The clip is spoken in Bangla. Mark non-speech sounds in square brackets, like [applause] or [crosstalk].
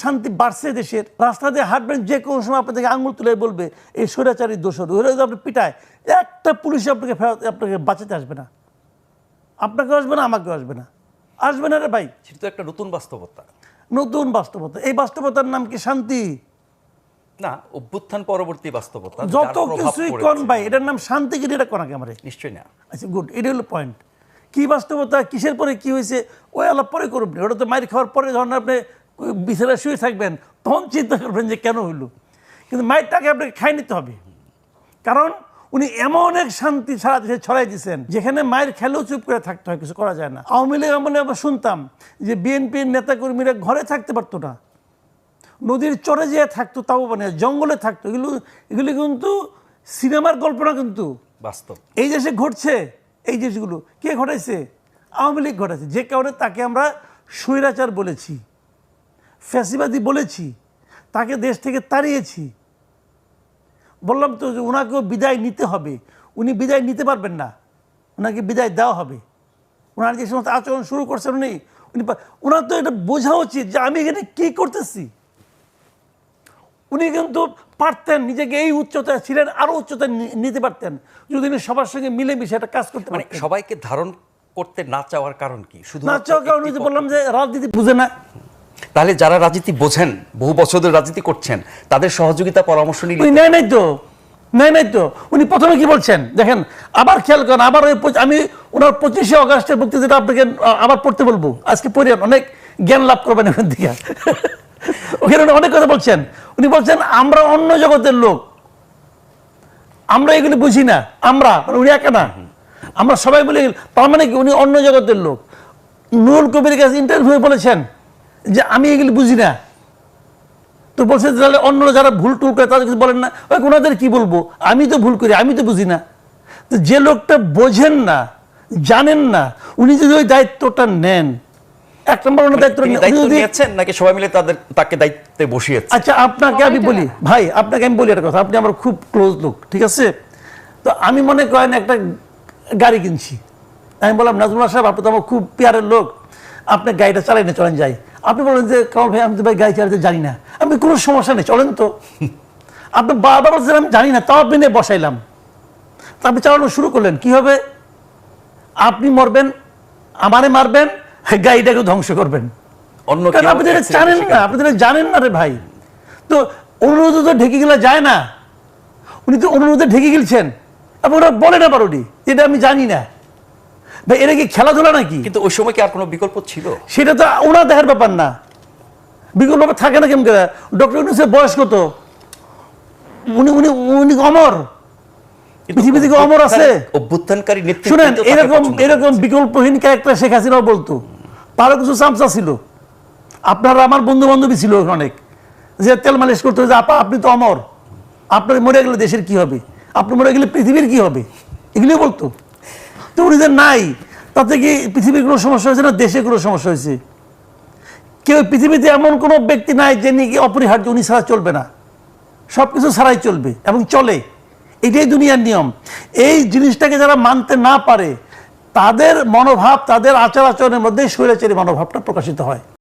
শান্তি বাড়ছে দেশের রাস্তা দিয়ে হাঁটবেন যে কোনো সময় আপনাদেরকে আঙুল তুলে বলবে এই স্বৈরাচারী দোষর ওরা যদি আপনি পিটায় একটা পুলিশ আপনাকে ফেরত আপনাকে বাঁচাতে আসবে না। আপনাকে আসবে না আমাকে আসবে না। আসবে না রে ভাই। সেটা তো একটা নতুন বাস্তবতা। নতুন বাস্তবতা। এই বাস্তবতার নাম কি শান্তি? না অভ্যুত্থান পরবর্তী বাস্তবতা যত কিছুই। কন ভাই এটার নাম শান্তি কি এটা কোন আগে আমার নিশ্চয়ই না। আচ্ছা গুড এটা হলো পয়েন্ট কি বাস্তবতা কিসের পরে কি হয়েছে ওই আলাপ পরে করবেন ওটা তো মায়ের খাওয়ার পরে যখন আপনি বিছানায় শুয়ে থাকবেন তখন চিন্তা করবেন যে কেন হইল। কিন্তু মায়ের মায়েরটাকে আপনাকে খাই নিতে হবে। কারণ উনি এমন এক শান্তি সারা দেশে ছড়াই দিয়েছেন যেখানে মায়ের খেলেও চুপ করে থাকতে হয় কিছু করা যায় না। আওয়ামী লীগ আমলে আমরা শুনতাম যে বিএনপির নেতাকর্মীরা ঘরে থাকতে পারতো না। নদীর চরে যেয়ে থাকতো তাও মানে জঙ্গলে থাকতো। এগুলো এগুলি কিন্তু সিনেমার কল্পনা কিন্তু। বাস্তব। এই দেশে ঘটছে এই জিনিসগুলো কে ঘটাইছে? আওয়ামী লীগ ঘটাইছে। যে কারণে তাকে আমরা স্বৈরাচার বলেছি। ফ্যাসিবাদী বলেছি তাকে দেশ থেকে তাড়িয়েছি। বললাম তো যে ওনাকেও বিদায় নিতে হবে। উনি বিদায় নিতে পারবেন না। ওনাকে বিদায় দেওয়া হবে। ওনার যে সমস্ত আচরণ শুরু করছেন উনি উনি ওনার তো এটা বোঝা উচিত যে আমি এখানে কী করতেছি। উনি কিন্তু পারতেন নিজেকে এই উচ্চতায় ছিলেন আরও উচ্চতায় নিতে পারতেন। যদি উনি সবার সঙ্গে মিলেমিশে একটা কাজ করতে মানে সবাইকে ধারণ করতে না চাওয়ার কারণ কি? শুধু না চাও কারণ বললাম যে রাজনীতি বুঝে না। তাহলে যারা রাজনীতি বোঝেন বহু বছর ধরে রাজনীতি করছেন তাদের সহযোগিতা পরামর্শ নিলে উনি নেয় নাই তো? নেয় নাই তো? উনি প্রথমে কি বলছেন? দেখেন আবার খেয়াল করেন আবার ওই আমি ওনার পঁচিশে অগাস্টের বক্তৃতাটা আপনাকে আবার পড়তে বলব। আজকে পড়ে অনেক জ্ঞান লাভ করবেন এখান থেকে। [laughs] ওখানে উনি অনেক কথা বলছেন। উনি বলছেন আমরা অন্য জগতের লোক। আমরা এগুলি বুঝি না। আমরা মানে উনি একা না। আমরা সবাই বলে তার মানে কি উনি অন্য জগতের লোক। নুরুল কবির কাছে ইন্টারভিউ বলেছেন যে আমি এগুলি বুঝি না। তো বলছে যে তাহলে অন্য যারা ভুল টুল করে তাদের কিছু বলেন না। ওই ওনাদের কি বলব? আমি তো ভুল করি আমি তো বুঝি না। তো যে লোকটা বোঝেন না জানেন না উনি যদি ওই দায়িত্বটা নেন এক নম্বর ওনার দায়িত্ব নিয়েছেন নাকি সবাই মিলে তাদের তাকে দায়িত্বে বসিয়েছে আচ্ছা আপনাকে আমি বলি ভাই আপনাকে আমি বলি একটা কথা। আপনি আমার খুব ক্লোজ লোক ঠিক আছে? তো আমি মনে করেন একটা গাড়ি কিনছি। আমি বললাম নাজমুল্লাহ সাহেব আপনি তো আমার খুব পেয়ারের লোক। আপনি গাড়িটা চালাই না চলেন যাই। আপনি বলেন যে কামাল ভাই আমি তো ভাই গাড়ি চালাতে জানি না। আমি কোনো সমস্যা নেই চলেন তো। [laughs] আপনি বারবার বলছেন আমি জানি না তাও আপনি নিয়ে বসাইলাম। তা আপনি চালানো শুরু করলেন কি হবে? আপনি মরবেন আমারে মারবেন গাড়িটাকে ধ্বংস করবেন। অন্য কারণ আপনি জানেন না আপনি জানেন না রে ভাই। তো অনুরোধ তো ঢেকে গেলে যায় না। উনি তো অনুরোধে ঢেকে গেলছেন। আপনি ওরা বলে না পারোনি এটা আমি জানি না। ভাই এটা কি খেলাধুলা নাকি? কিন্তু ওই সময় কি আর কোনো বিকল্প ছিল? সেটা তো ওনার দেখার ব্যাপার না। বিকল্প থাকে না কেমন করে? ডক্টর ইউনুসের বয়স কত? উনি উনি উনি অমর? পৃথিবী থেকে অমর আছে? অভ্যুত্থানকারী নেতৃত্ব শুনেন এরকম এরকম। বিকল্পহীন ক্যারেক্টার শেখ হাসিনাও বলতো। তারও কিছু চামচা ছিল। আপনার আমার বন্ধু বান্ধবী ছিল অনেক। যে তেল মালিশ করতে যে আপা আপনি তো অমর। আপনার মরে গেলে দেশের কি হবে? আপনি মরে গেলে পৃথিবীর কি হবে? এগুলি বলতো। তো উনি যে নাই, তাতে কি পৃথিবীর কোনো সমস্যা হয়েছে না দেশে কোনো সমস্যা হয়েছে? কেউ পৃথিবীতে এমন কোনো ব্যক্তি নাই যে নাকি অপরিহার্য, উনি ছাড়া চলবে না। সব কিছু ছাড়াই চলবে এবং চলে। এটাই দুনিয়ার নিয়ম। এই জিনিসটাকে যারা মানতে না পারে, তাদের মনোভাব, তাদের আচার আচরণের মধ্যে স্বৈরাচারী মনোভাবটা প্রকাশিত হয়।